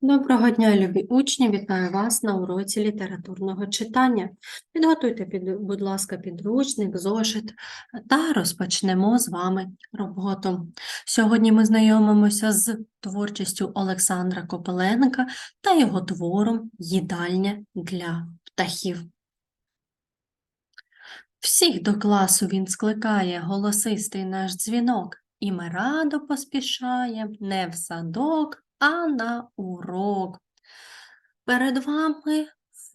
Доброго дня, любі учні! Вітаю вас на уроці літературного читання. Підготуйте, під- будь ласка, підручник, зошит та розпочнемо з вами роботу. Сьогодні ми знайомимося з творчістю Олександра Копеленка та його твором «Їдальня для птахів». Всіх до класу він скликає голосистий наш дзвінок, і ми радо поспішаєм не в садок, а на урок. Перед вами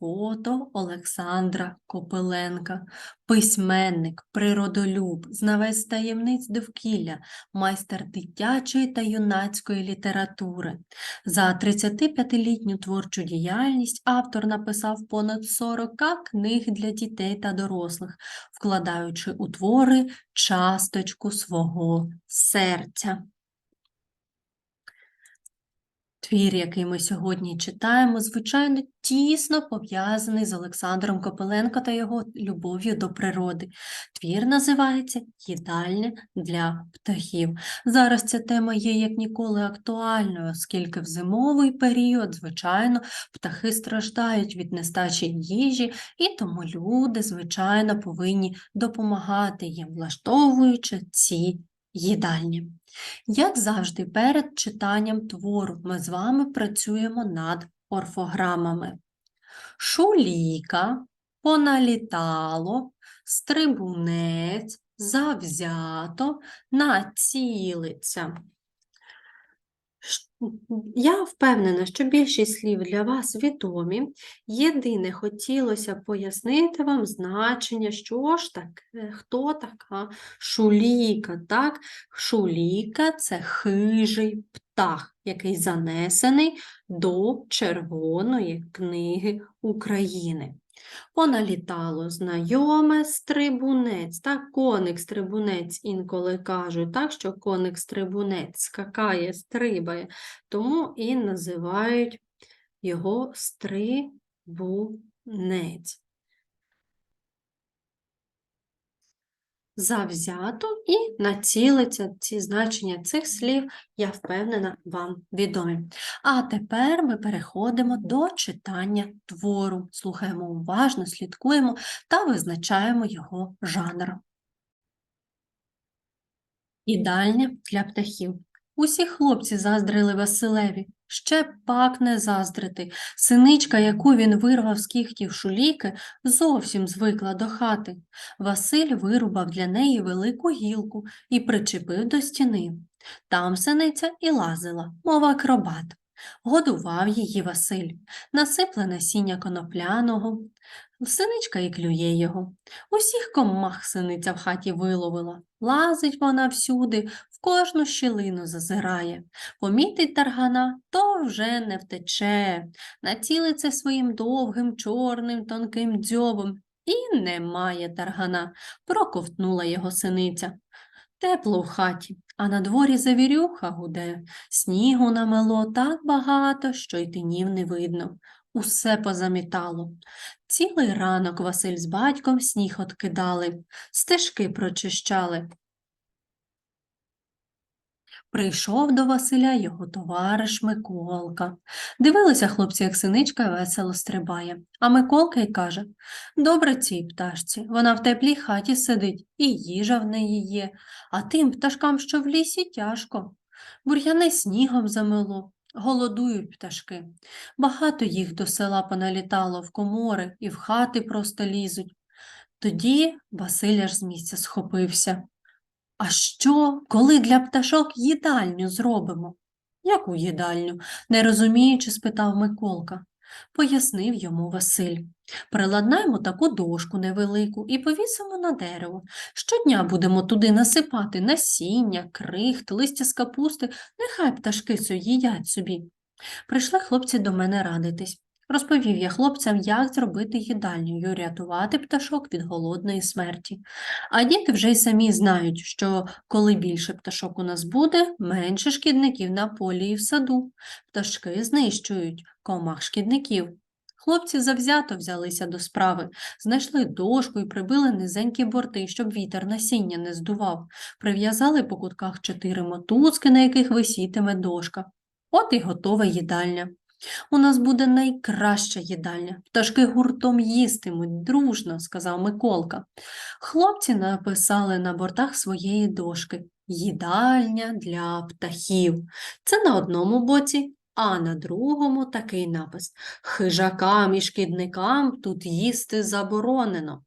фото Олександра Копеленка, письменник, природолюб, знавець таємниць довкілля, майстер дитячої та юнацької літератури. За 35-літню творчу діяльність автор написав понад 40 книг для дітей та дорослих, вкладаючи у твори часточку свого серця. Твір, який ми сьогодні читаємо, звичайно, тісно пов'язаний з Олександром Копеленко та його любов'ю до природи. Твір називається Їдальня для птахів. Зараз ця тема є як ніколи актуальною, оскільки в зимовий період, звичайно, птахи страждають від нестачі їжі, і тому люди, звичайно, повинні допомагати їм, влаштовуючи ці їдальні. Як завжди, перед читанням твору ми з вами працюємо над орфограмами. Шуліка, поналітало, стрибунець, завзято, націлиться. Я впевнена, що більшість слів для вас відомі. Єдине, хотілося пояснити вам значення, що ж таке, хто така шуліка. Так? Шуліка це хижий птах, який занесений до Червоної книги України. Поналітало знайоме стрибунець, так, коник стрибунець інколи кажуть, так, що коник стрибунець скакає, стрибає, тому і називають його стрибунець. Завзято і націлиться ці значення цих слів, я впевнена, вам відомі. А тепер ми переходимо до читання твору. Слухаємо уважно, слідкуємо та визначаємо його жанр. Їдальня для птахів. Усі хлопці заздрили Василеві, ще б пак не заздрити. Синичка, яку він вирвав з кігтів шуліки, зовсім звикла до хати. Василь вирубав для неї велику гілку і причепив до стіни. Там синиця і лазила, мов акробат. Годував її Василь, насипле насіння конопляного, синичка і клює його. Усіх комах синиця в хаті виловила. Лазить вона всюди, кожну щілину зазирає. Помітить таргана, то вже не втече. Націлиться своїм довгим, чорним, тонким дзьобом. І немає таргана. Проковтнула його синиця. Тепло в хаті, а на дворі завірюха гуде. Снігу намело так багато, що й тинів не видно. Усе позамітало. Цілий ранок Василь з батьком сніг откидали, стежки прочищали. Прийшов до Василя його товариш Миколка. Дивилися хлопці, як синичка весело стрибає. А Миколка й каже Добре цій пташці, вона в теплій хаті сидить, і їжа в неї є, а тим пташкам, що в лісі, тяжко. Бур'яни снігом замело, голодують пташки. Багато їх до села поналітало в комори і в хати просто лізуть. Тоді Василь аж з місця схопився. А що, коли для пташок їдальню зробимо? Яку їдальню? не розуміючи, спитав Миколка. Пояснив йому Василь. Приладнаємо таку дошку невелику і повісимо на дерево. Щодня будемо туди насипати насіння, крихт, листя з капусти, нехай пташки со їдять собі. Прийшли хлопці до мене радитись. Розповів я хлопцям, як зробити їдальню і рятувати пташок від голодної смерті. А діти вже й самі знають, що коли більше пташок у нас буде, менше шкідників на полі і в саду. Пташки знищують комах шкідників. Хлопці завзято взялися до справи, знайшли дошку і прибили низенькі борти, щоб вітер насіння не здував. Прив'язали по кутках чотири мотузки, на яких висітиме дошка. От і готова їдальня. У нас буде найкраща їдальня. Пташки гуртом їстимуть, дружно, сказав Миколка. Хлопці написали на бортах своєї дошки Їдальня для птахів. Це на одному боці, а на другому такий напис Хижакам і шкідникам тут їсти заборонено.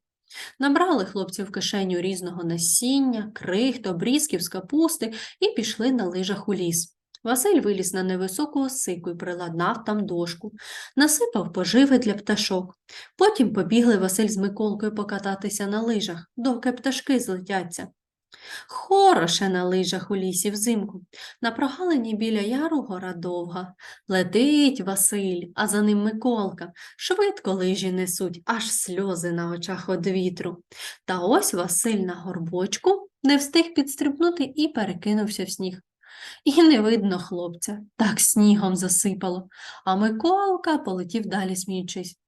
Набрали хлопці в кишеню різного насіння, крихт, обрізків з капусти і пішли на лижах у ліс. Василь виліз на невисоку осику і приладнав там дошку, насипав поживи для пташок. Потім побігли Василь з Миколкою покататися на лижах, доки пташки злетяться. Хороше на лижах у лісі взимку. На прогалині біля яру гора довга. Летить Василь, а за ним Миколка. Швидко лижі несуть, аж сльози на очах од вітру. Та ось Василь на горбочку не встиг підстрибнути і перекинувся в сніг. І не видно хлопця, так снігом засипало, а Миколка полетів далі сміючись.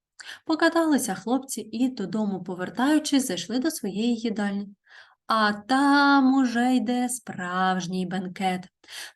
Покаталися хлопці і додому, повертаючись, зайшли до своєї їдальні. А там уже йде справжній бенкет.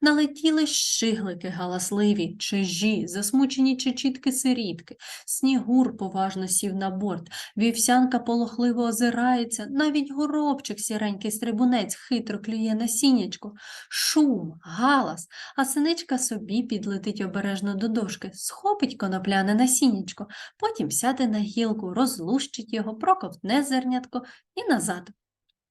Налетіли щиглики галасливі, чижі, засмучені чечітки сирітки. Снігур поважно сів на борт, вівсянка полохливо озирається, навіть горобчик сіренький стрибунець хитро клює насіннячко. Шум, галас, а синичка собі підлетить обережно до дошки, схопить конопляне насіннячко, потім сяде на гілку, розлущить його, проковтне зернятко і назад.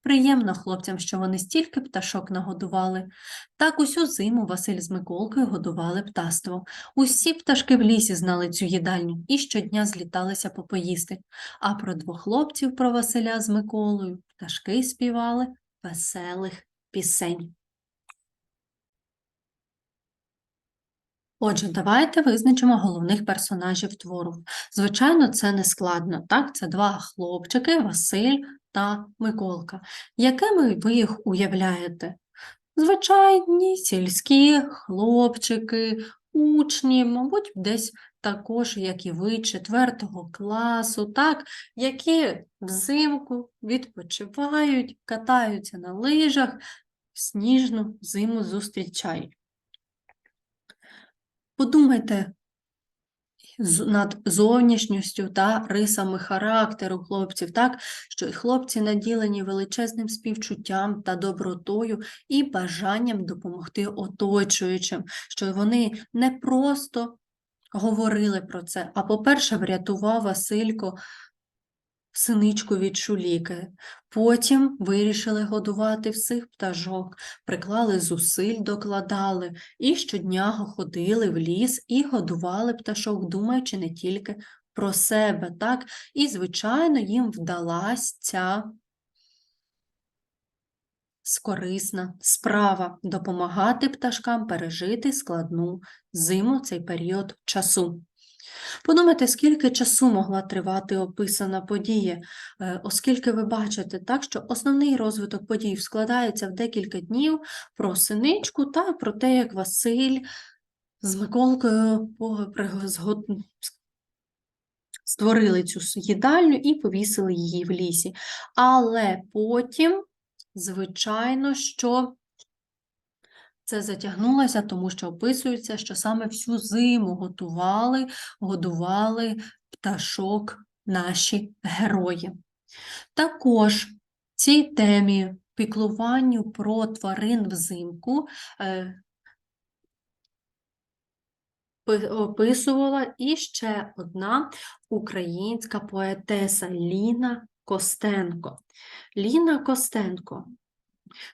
Приємно хлопцям, що вони стільки пташок нагодували. Так усю зиму Василь з Миколкою годували птаство. Усі пташки в лісі знали цю їдальню і щодня зліталися попоїсти. А про двох хлопців, про Василя з Миколою, пташки співали веселих пісень. Отже, давайте визначимо головних персонажів твору. Звичайно, це не складно. Так, це два хлопчики, Василь та Миколка. Якими ви їх уявляєте? Звичайні сільські хлопчики, учні, мабуть, десь також, як і ви, четвертого класу, так, які взимку відпочивають, катаються на лижах, сніжну зиму зустрічають. Подумайте над зовнішністю та рисами характеру хлопців, так, що хлопці наділені величезним співчуттям та добротою і бажанням допомогти оточуючим, що вони не просто говорили про це, а, по-перше, врятував Василько синичку від шуліки. Потім вирішили годувати всіх пташок, приклали зусиль, докладали, і щодня ходили в ліс і годували пташок, думаючи не тільки про себе, так? І, звичайно, їм вдалась ця скорисна справа допомагати пташкам пережити складну зиму цей період часу. Подумайте, скільки часу могла тривати описана подія, е, оскільки ви бачите, так, що основний розвиток подій складається в декілька днів про синичку та про те, як Василь з Миколкою створили цю їдальню і повісили її в лісі. Але потім, звичайно, що це затягнулося, тому що описується, що саме всю зиму готували, годували пташок наші герої. Також цій темі піклуванню про тварин взимку е, описувала і ще одна українська поетеса Ліна Костенко. Ліна Костенко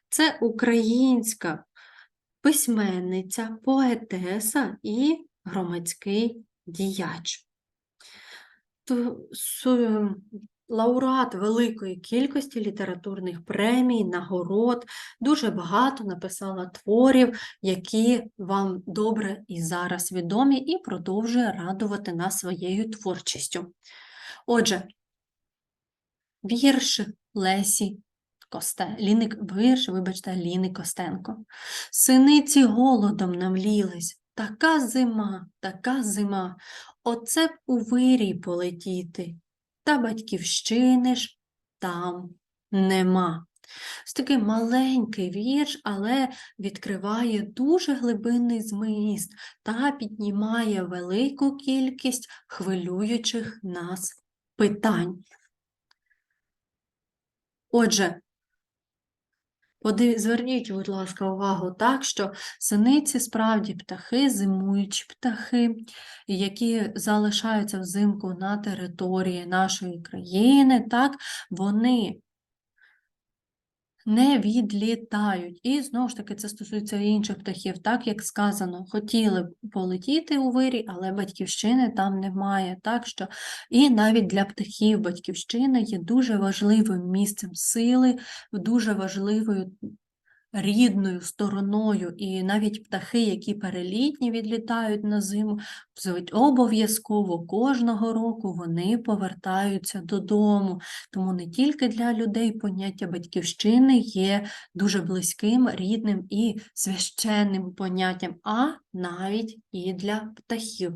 це українська письменниця, поетеса і громадський діяч. Лауреат великої кількості літературних премій, нагород, дуже багато написала творів, які вам добре і зараз відомі, і продовжує радувати нас своєю творчістю. Отже, вірш Лесі Косте, Ліни, вірш, вибачте, Ліни Костенко. Синиці голодом намлілись, така зима, така зима, оце б у вирій полетіти, та батьківщини ж там нема. Ось такий маленький вірш, але відкриває дуже глибинний зміст та піднімає велику кількість хвилюючих нас питань. Отже, Поди- Зверніть, будь ласка, увагу так, що синиці справді птахи, зимуючі птахи, які залишаються взимку на території нашої країни, так, вони не відлітають. І знову ж таки це стосується інших птахів. Так як сказано, хотіли б полетіти у вирій, але батьківщини там немає. Так що і навіть для птахів батьківщина є дуже важливим місцем сили, дуже важливою рідною стороною, і навіть птахи, які перелітні відлітають на зиму, обов'язково кожного року вони повертаються додому. Тому не тільки для людей поняття батьківщини є дуже близьким, рідним і священним поняттям, а навіть і для птахів.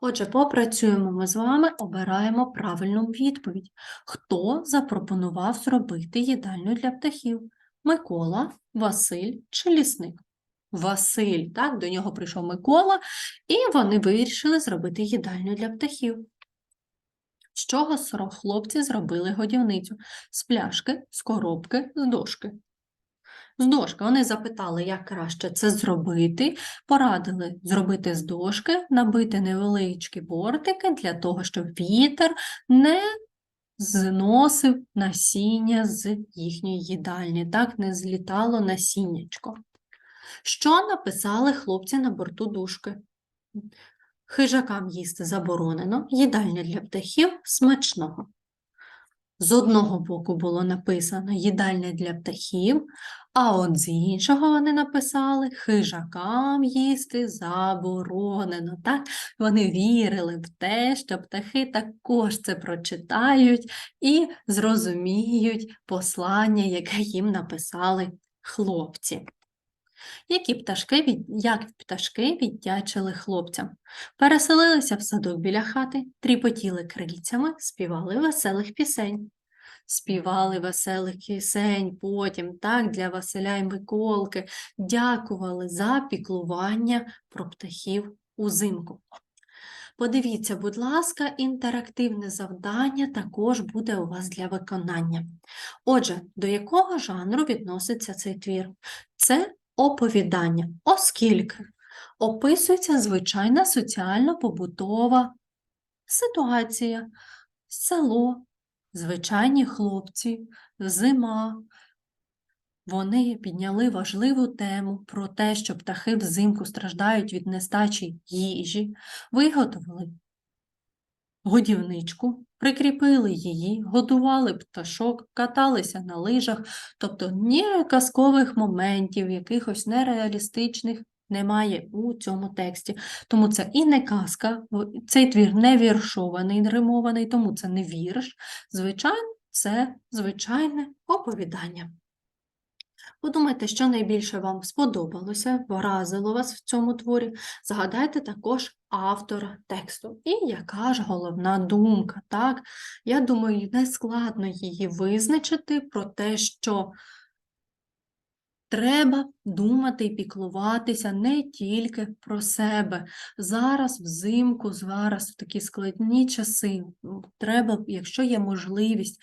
Отже, попрацюємо ми з вами, обираємо правильну відповідь. Хто запропонував зробити їдальню для птахів? Микола, Василь чи лісник? Василь, так, до нього прийшов Микола, і вони вирішили зробити їдальню для птахів. З чого сро- хлопці зробили годівницю? З пляшки, з коробки, з дошки. З дошки. Вони запитали, як краще це зробити, порадили зробити з дошки, набити невеличкі бортики для того, щоб вітер не зносив насіння з їхньої їдальні, так не злітало насіннячко. Що написали хлопці на борту дужки? Хижакам їсти заборонено, їдальня для птахів смачного. З одного боку було написано їдальня для птахів, а от з іншого вони написали хижакам їсти заборонено. Так? Вони вірили в те, що птахи також це прочитають і зрозуміють послання, яке їм написали хлопці. Які пташки, від... Як пташки віддячили хлопцям? Переселилися в садок біля хати, тріпотіли крильцями, співали веселих пісень. Співали веселих пісень потім, так, для Василя і Миколки, дякували за піклування про птахів узимку. Подивіться, будь ласка, інтерактивне завдання також буде у вас для виконання. Отже, до якого жанру відноситься цей твір? Це оповідання, оскільки описується звичайна соціально-побутова ситуація, село, звичайні хлопці, зима. Вони підняли важливу тему про те, що птахи взимку страждають від нестачі їжі, виготовили годівничку, прикріпили її, годували пташок, каталися на лижах, тобто ні казкових моментів, якихось нереалістичних немає у цьому тексті. Тому це і не казка, цей твір не віршований, не римований, тому це не вірш. Звичайно, це звичайне оповідання. Подумайте, що найбільше вам сподобалося, вразило вас в цьому творі. Згадайте також автора тексту. І яка ж головна думка, так? Я думаю, не складно її визначити про те, що треба думати і піклуватися не тільки про себе. Зараз взимку, зараз в такі складні часи, треба, якщо є можливість,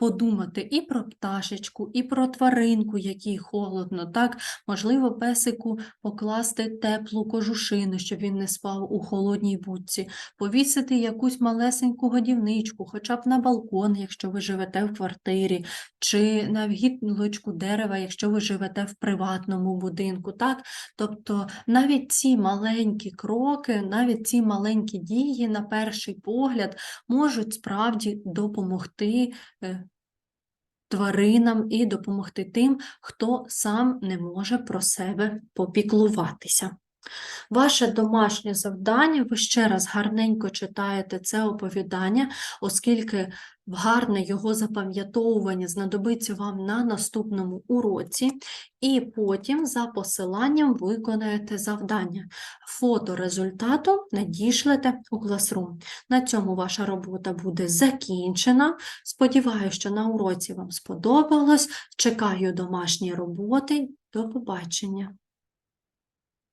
подумати і про пташечку, і про тваринку, якій холодно, так? Можливо, песику покласти теплу кожушину, щоб він не спав у холодній будці, повісити якусь малесеньку годівничку, хоча б на балкон, якщо ви живете в квартирі, чи на гілочку дерева, якщо ви живете в приватному будинку, так? Тобто навіть ці маленькі кроки, навіть ці маленькі дії, на перший погляд, можуть справді допомогти е, тваринам і допомогти тим, хто сам не може про себе попіклуватися. Ваше домашнє завдання, ви ще раз гарненько читаєте це оповідання, оскільки гарне його запам'ятовування знадобиться вам на наступному уроці, і потім за посиланням виконаєте завдання. Фото результату надішлете у Classroom. На цьому ваша робота буде закінчена. Сподіваюся, що на уроці вам сподобалось. Чекаю домашні роботи. До побачення!